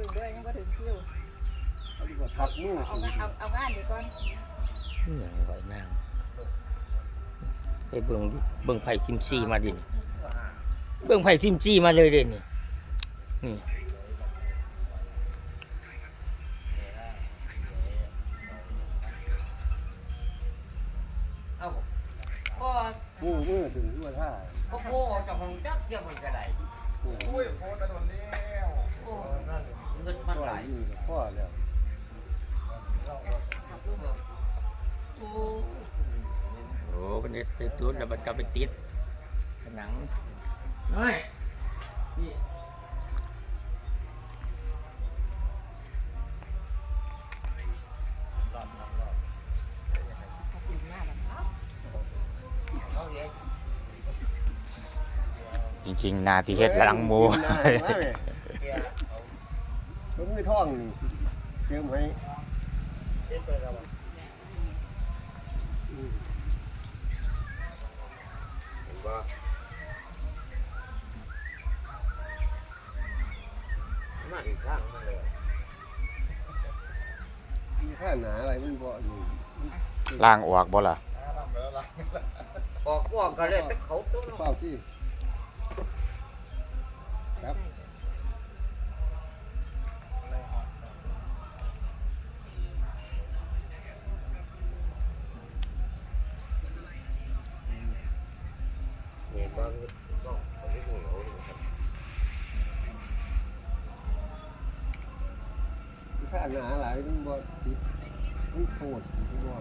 พึ่งด้วยยังบ่ถึงคิวเขาดีกว่าทักมือเอางานเอาเอางานดีก่อนนี่อย่างไหวนางไปเบิ่งเบิ่งไผ่ซิมซีมาดินี่เบิ่งไผ่ซิมซีมาเลยเด่นี่นี่เอ้าพ่อมือมือถึงที่ว่าท่าพ่อโง่เจากของจักเกี่ยวมันก็ได้อุ้ยโอ้เงินมันพ่อ หลายอยู่กับพ่อแล้วโอ้โอ้เป็นติดตุดแล้วมันก็ไปติดผนังน้อยนี่ขอบคุณมากแบบเอาเลยจริงๆ นาที่เฮ็ดหลังหมู กินได้ไหม เดี๋ยวเอา ผมมีท่องนี่เชื่อไหมอืมเห็นบ่มาอีกข้างมาเลยมีท่าหนาอะไรมันบ่อยู่ล่างออกบ่ล่ะออกว่าก็เลยแต่เขาตัวเป้าที่ครับ เห็นบ่ต้องไปที่หัวเขาดูครับมีท่าหนาอะไรมันบ่ติดมันโหดมันบ่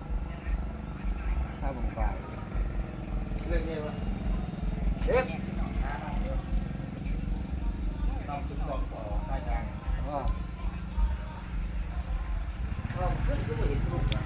ท่าบางปลายเรื่องนี้วะเด็กว่าเอาขึ้นก็ไม่เห็นลูก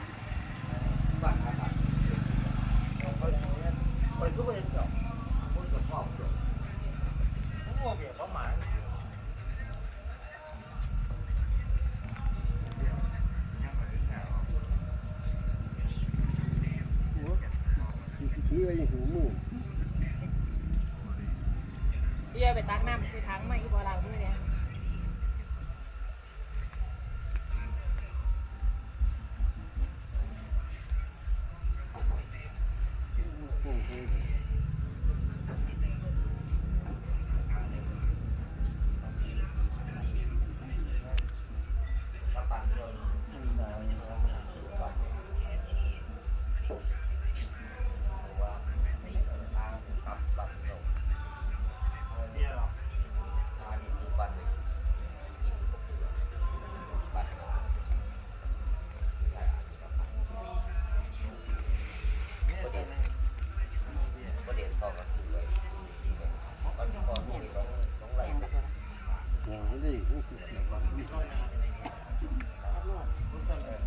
ไว้ยังสูงมือพี่เอาไปตักน้ำคือทั้งมาอีบอล้างมือเนี่ยโอ้โห พี่ก็ยังแล้วรู้สั่งเลย